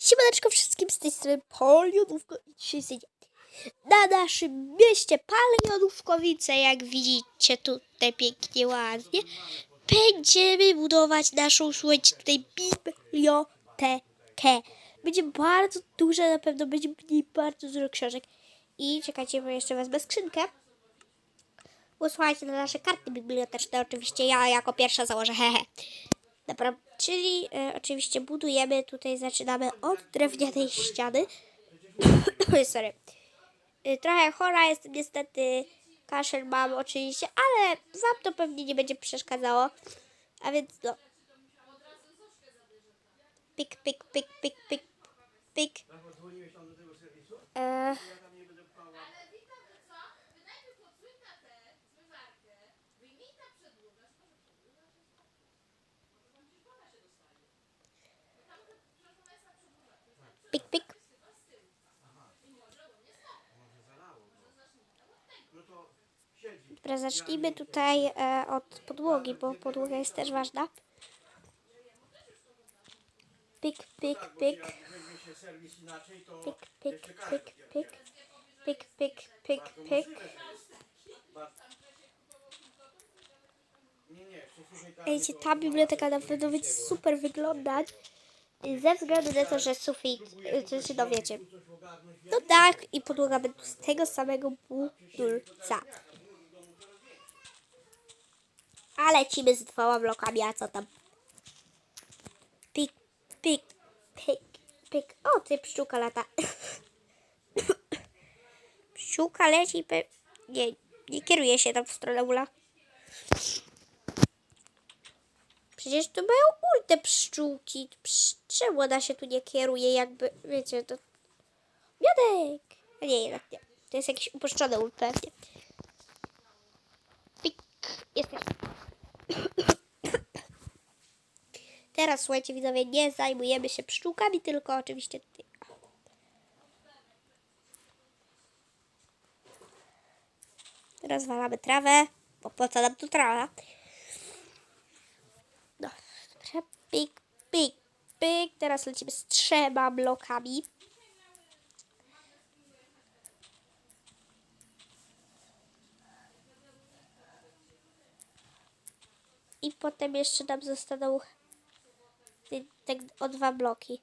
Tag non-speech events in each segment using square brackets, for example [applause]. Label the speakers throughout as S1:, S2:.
S1: Siemaneczko wszystkim z tej strony Polionówko i dzisiaj sobie na naszym mieście Palionówkowice, jak widzicie tutaj pięknie ładnie, będziemy budować naszą, słuchajcie, tutaj bibliotekę. Będzie bardzo duża, na pewno będzie bardzo dużo książek. I czekajcie, bo jeszcze wezmę skrzynkę. Bo słuchajcie, na nasze karty biblioteczne oczywiście ja jako pierwsza założę, hehe. Dobra, czyli e, oczywiście budujemy, tutaj zaczynamy od drewnianej ściany. [coughs] Sorry. E, trochę chora jestem niestety, kaszel mam oczywiście, ale wam to pewnie nie będzie przeszkadzało. A więc no. Pik, pik, pik, pik, pik, pik. E, pik, pik. Dobra, zacznijmy tutaj e, od podłogi, bo podłoga jest też ważna. Pik, pik, pik. Pik, pik, pik, pik. Pik, pik, pik, pik. Ejcie, ta biblioteka na pewno będzie super wyglądać. Ze względu na to, że sufit, y, to się dowiecie. No tak, i podłoga będzie z tego samego budulca. A lecimy z dwoma blokami, a co tam? Pik, pik, pik, pik. O, ty pszczółka lata. [coughs] Pszczółka leci, pe... nie, nie kieruje się tam w stronę ula. Przecież to mają ul te pszczółki. Psz, czemu ona się tu nie kieruje, jakby, wiecie, to... Miodek! Nie, jednak nie. To jest jakiś upuszczony ul pewnie. Pik, jesteś. Teraz słuchajcie widzowie, nie zajmujemy się pszczółkami, tylko oczywiście. Rozwalamy trawę, bo po co nam tu trawa? No, pik, pik, pik. Teraz lecimy z trzema blokami. I potem jeszcze nam zostaną te, o dwa bloki.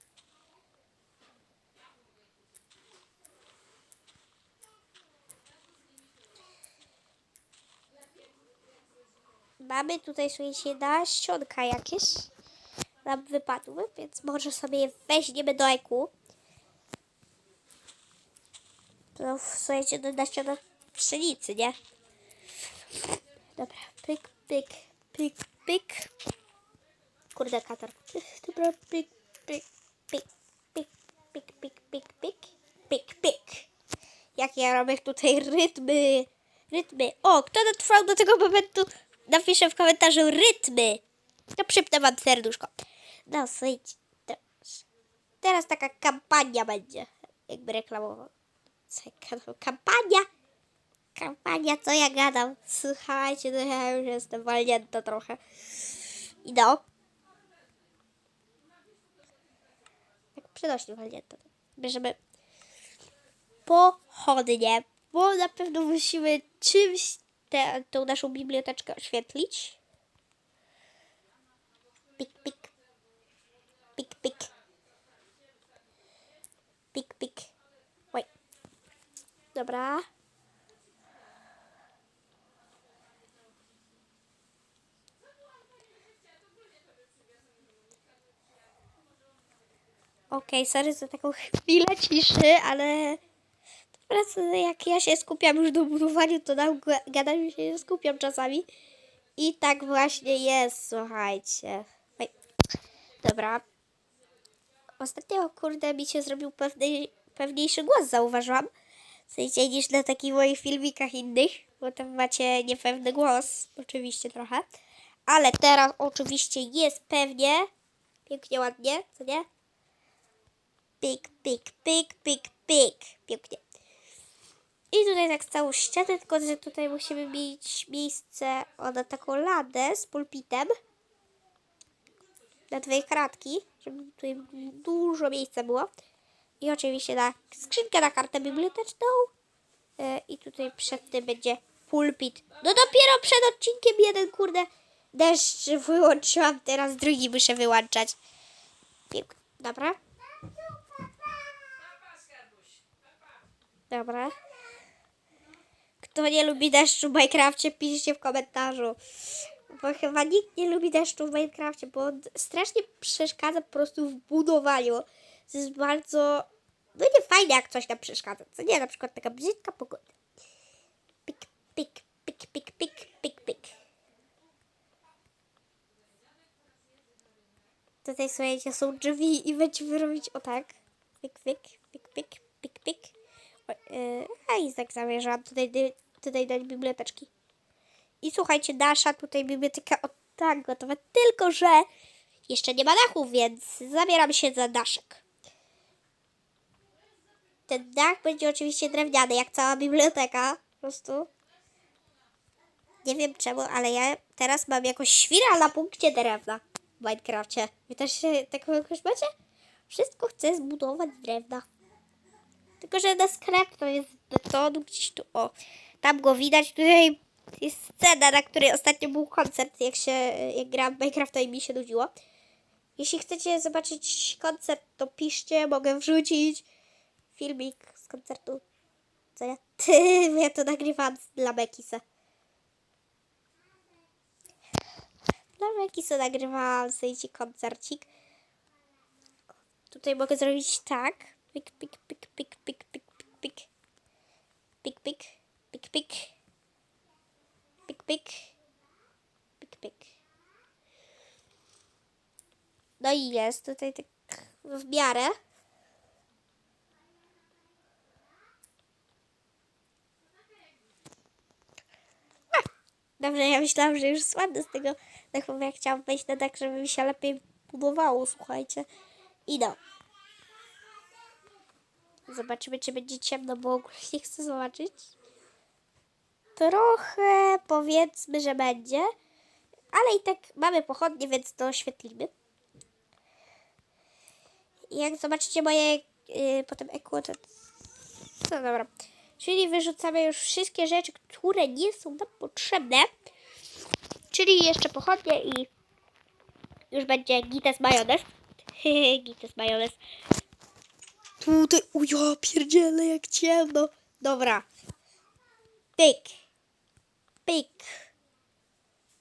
S1: Mamy tutaj, słuchajcie, nasionka jakieś nam wypadły, więc może sobie je weźmiemy do eku. To słuchajcie, do nasiona pszenicy, nie? Dobra, pyk, pyk, pyk, pyk. Kurde, katar. Dobra, pyk, pyk, pyk, pyk, pyk, pyk, pyk, pyk, pyk, pyk. Jak ja robię tutaj rytmy, rytmy. O, kto dotrwał do tego momentu, napisze w komentarzu rytmy. To przypnę wam serduszko. No, słuchajcie. Teraz, taka kampania będzie, jakby gadam? Kampania? Kampania, co ja gadam? Słuchajcie, no ja już jestem walnięta trochę. I no. Tak przenośnie walnięta. Bierzemy pochodnie, bo na pewno musimy czymś tę tą naszą biblioteczkę oświetlić. Pik, pik. Pik, pik. Pik, pik. Oj. Dobra. Okej, sorry za taką chwilę ciszy, ale prostu jak ja się skupiam już do budowaniu, to na ga- gadaniu się nie skupiam czasami. I tak właśnie jest, słuchajcie. Dobra. Ostatnio, kurde, mi się zrobił pewniejszy głos, zauważyłam. W sensie niż na takich moich filmikach innych, bo tam macie niepewny głos, oczywiście trochę. Ale teraz oczywiście jest pewnie, pięknie, ładnie, co nie? Pik, pik, pik, pik, pik. Pięknie. I tutaj tak całą ścianę, tylko że tutaj musimy mieć miejsce na taką ladę z pulpitem. Na dwie kratki, żeby tutaj dużo miejsca było. I oczywiście na skrzynkę na kartę biblioteczną. E, I tutaj przed tym będzie pulpit. No dopiero przed odcinkiem jeden, kurde, deszcz wyłączyłam, teraz drugi muszę wyłączać. Pięknie. Dobra. Dobra. Kto nie lubi deszczu w Minecrafcie, piszcie w komentarzu. Bo chyba nikt nie lubi deszczu w Minecrafcie, bo on strasznie przeszkadza po prostu w budowaniu. To jest bardzo... No nie fajne, jak coś nam przeszkadza. Co nie, na przykład taka brzydka pogoda. Pik, pik, pik, pik, pik, pik, pik. Tutaj, słuchajcie, są drzwi i będziemy robić o tak. Pik, pik, pik, pik, pik, pik. Yy, a i tak zamierzałam tutaj, tutaj dać biblioteczki. I słuchajcie, nasza tutaj biblioteka o tak gotowa, tylko że jeszcze nie ma dachu, więc zabieram się za daszek. Ten dach będzie oczywiście drewniany, jak cała biblioteka, po prostu. Nie wiem czemu, ale ja teraz mam jakąś świra na punkcie drewna w Minecrafcie. Wy też się taką jakoś macie? Wszystko chcę zbudować z drewna. Tylko, że na sklep to jest betonu gdzieś tu, o, tam go widać, tutaj jest scena, na której ostatnio był koncert, jak się, jak grałam w Minecrafta i mi się nudziło. Jeśli chcecie zobaczyć koncert, to piszcie, mogę wrzucić filmik z koncertu. Co ja? [laughs] Ty, ja to nagrywałam dla Bekisa. Dla Bekisa nagrywałam sobie ci koncercik. Tutaj mogę zrobić tak. Pik, pik, pik, pik, pik, pik, pik, pik. Pik, pik, pik, pik. Pik, pik. Pik, pik. No i jest tutaj tak w miarę. Dobrze, ja myślałam, że już sładę z tego bo ja chciałam wejść na dach, żeby mi się lepiej budowało, słuchajcie. I no. Zobaczymy, czy będzie ciemno, bo ogólnie nie chcę zobaczyć. Trochę powiedzmy, że będzie. Ale i tak mamy pochodnie, więc to oświetlimy. Jak zobaczycie moje yy, potem ekło, to... No dobra. Czyli wyrzucamy już wszystkie rzeczy, które nie są nam potrzebne. Czyli jeszcze pochodnie i już będzie gites majonez. [laughs] gites majonez. Tutaj, o ja pierdzielę, jak ciemno. Dobra. Pyk. Pyk.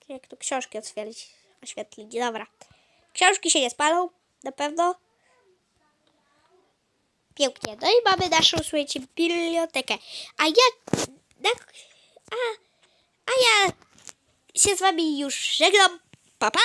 S1: Jak tu książki oświetlić? Oświetlić, dobra. Książki się nie spalą, na pewno. Pięknie. No i mamy naszą, słuchajcie, bibliotekę. A ja... Na, a, a ja się z wami już żegnam. Pa, pa!